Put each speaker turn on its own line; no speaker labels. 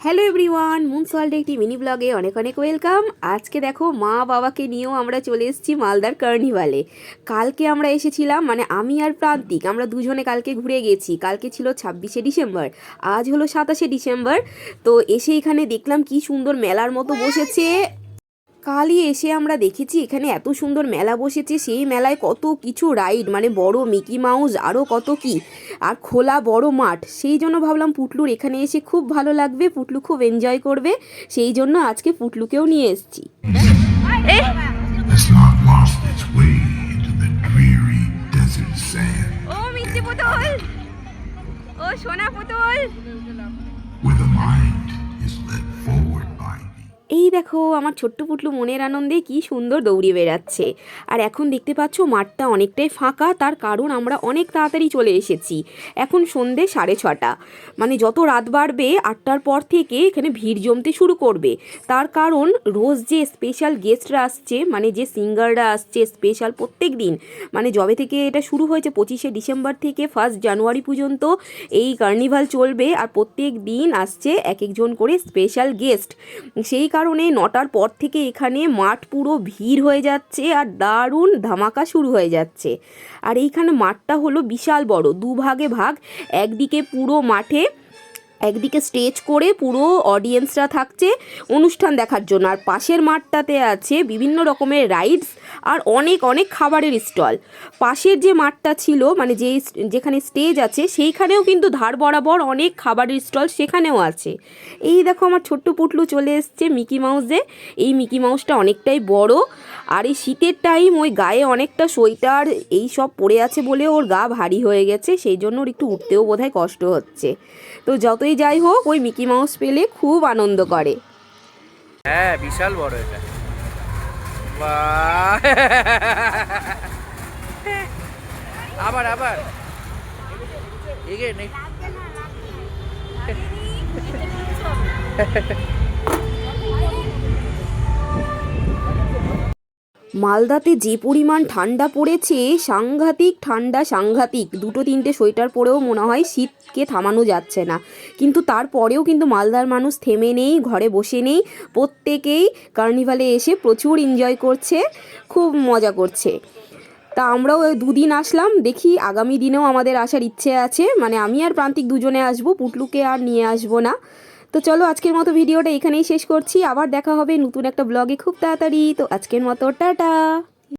Hello everyone moon salt একটি mini ব্লগে অনেক অনেক ওয়েলকাম আজকে দেখো মা বাবাকে নিয়েও আমরা চলে এসেছি মালদার কার্নিভালে কালকে আমরা এসেছিলাম মানে আমি আর প্রান্তিক, আমরা দুজনে কালকে ঘুরে গেছি। কালকে ছিল ছাব্বিশে ডিসেম্বর, আজ হলো সাতাশে ডিসেম্বর। তো এসে এখানে দেখলাম কি সুন্দর মেলার মতো বসেছে। কালই এসে আমরা দেখেছি এখানে এত সুন্দর মেলা বসেছে সেই মেলায় কত কিছু রাইড মানে বড় মিকি মাউস আরও কত কি আর খোলা বড় মাঠ। সেই জন্য ভাবলাম পুটলুর এখানে এসে খুব ভালো লাগবে পুটলু খুব এনজয় করবে সেই জন্য আজকে পুটলুকেও নিয়ে এসেছি। ও সোনা পুতুল! এই দেখো, আমার ছোট্ট পুটলু মনের আনন্দে কি সুন্দর দৌড়িয়ে বেড়াচ্ছে। আর এখন দেখতে পাচ্ছ, মাঠটা অনেকটাই ফাঁকা, তার কারণ আমরা অনেক তাড়াতাড়ি চলে এসেছি। এখন সন্ধে সাড়ে ছটা। মানে যত রাত বাড়বে, আটটার পর থেকে এখানে ভিড় জমতে শুরু করবে। তার কারণ রোজ যে স্পেশাল গেস্টরা আসছে মানে যে সিঙ্গাররা আসছে স্পেশাল প্রত্যেক দিন মানে যবে থেকে এটা শুরু হয়েছে, পঁচিশে ডিসেম্বর থেকে ফার্স্ট জানুয়ারি পর্যন্ত এই কার্নিভাল চলবে। আর প্রত্যেক দিন আসছে এক একজন করে স্পেশাল গেস্ট সেই কারণে নটার পর থেকে এখানে মাঠ পুরো ভিড় হয়ে যাচ্ছে আর দারুণ ধামাকা শুরু হয়ে যাচ্ছে। আর এইখানে মাঠটা হলো বিশাল বড়, দুভাগে ভাগ। একদিকে পুরো মাঠে একদিকে স্টেজ করে পুরো অডিয়েন্সরা থাকছে অনুষ্ঠান দেখার জন্য। আর পাশের মাঠটাতে আছে বিভিন্ন রকমের রাইডস আর অনেক অনেক খাবারের স্টল পাশের যে মাঠটা ছিল মানে যে যেখানে স্টেজ আছে, সেইখানেও কিন্তু ধার বরাবর অনেক খাবারের স্টল সেখানেও আছে। এই দেখো আমার ছোট্ট পুটলু চলে এসছে মিকি মাউসে। এই মিকি মাউসটা অনেকটাই বড়। আর এই শীতের টাইম ওই গায়ে অনেকটা সোয়েটার এই সব পরে আছে বলে ওর গা ভারী হয়ে গেছে, সেই জন্য ওর একটু উঠতেও বোধহয় কষ্ট হচ্ছে। তো যতই যাই হোক ওই মিকি মাউস পেলে খুব আনন্দ করে।
হ্যাঁ বিশাল বড় এটা। আবার আবার। আবার এগেন
মালদাতে যে পরিমাণ ঠান্ডা পড়েছে, সাংঘাতিক ঠান্ডা, সাংঘাতিক। দুটো তিনটে সোয়েটার পরেও মনে হয় শীতকে থামানো যাচ্ছে না। কিন্তু তারপরেও কিন্তু মালদার মানুষ থেমে নেই, ঘরে বসে নেই। প্রত্যেকেই কার্নিভালে এসে প্রচুর এনজয় করছে, খুব মজা করছে। তা আমরাও দুদিন আসলাম, দেখি আগামী দিনেও আমাদের আসার ইচ্ছে আছে। মানে আমি আর প্রান্তিক দুজনে আসব, পুটলুকে আর নিয়ে আসব না। তো চলো আজকের মতো ভিডিওটা এখানেই শেষ করছি। আবার দেখা হবে নতুন একটা ব্লগে খুব তাড়াতাড়ি। তো আজকের মতো, টাটা!